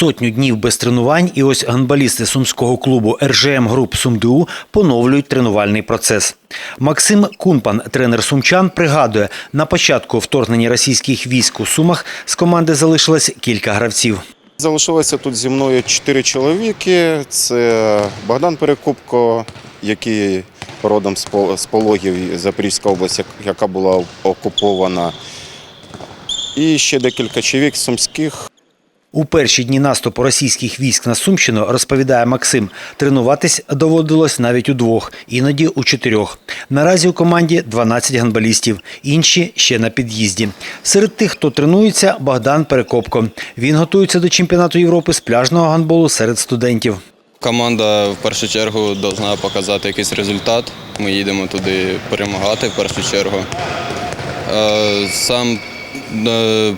Сотню днів без тренувань, і ось гандбалісти сумського клубу РЖМ Груп СумДУ поновлюють тренувальний процес. Максим Кунпан, тренер сумчан, пригадує, на початку вторгнення російських військ у Сумах з команди залишилось кілька гравців. Залишилося тут зі мною чотири чоловіки. Це Богдан Перекупко, який родом з Пол- Пологів Запорізька область, яка була окупована. І ще декілька чоловік сумських. У перші дні наступу російських військ на Сумщину, розповідає Максим, тренуватись доводилось навіть удвох, іноді у чотирьох. Наразі у команді 12 гандбалістів, інші ще на під'їзді. Серед тих, хто тренується, Богдан Перекопко. Він готується до чемпіонату Європи з пляжного гандболу серед студентів. Команда в першу чергу повинна показати якийсь результат. Ми їдемо туди перемагати в першу чергу. Е, Сам, е,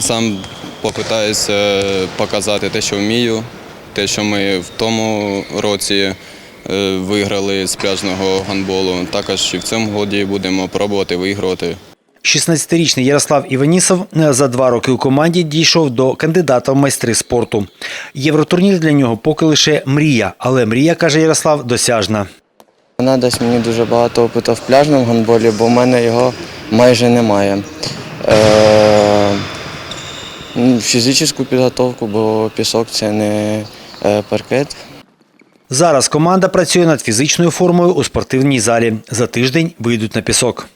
сам попитаюся показати те, що вмію, те, що ми в тому році е, виграли з пляжного гандболу. Також і в цьому годі будемо пробувати виграти. 16-річний Ярослав Іванісов е, за два роки у команді дійшов до кандидата в майстри спорту. Євротурнір для нього поки лише мрія, але мрія, каже Ярослав, досяжна. Вона дасть мені дуже багато опиту в пляжному гандболі, бо в мене його майже немає. Е, фізичну підготовку, бо пісок це не е, паркет. Зараз команда працює над фізичною формою у спортивній залі. За тиждень вийдуть на пісок.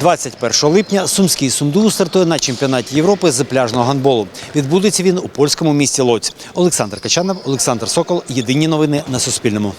21 липня Сумський Сумду стартує на чемпіонаті Європи з пляжного гандболу. Відбудеться він у польському місті Лоць. Олександр Качанов, Олександр Сокол. Єдині новини на Суспільному.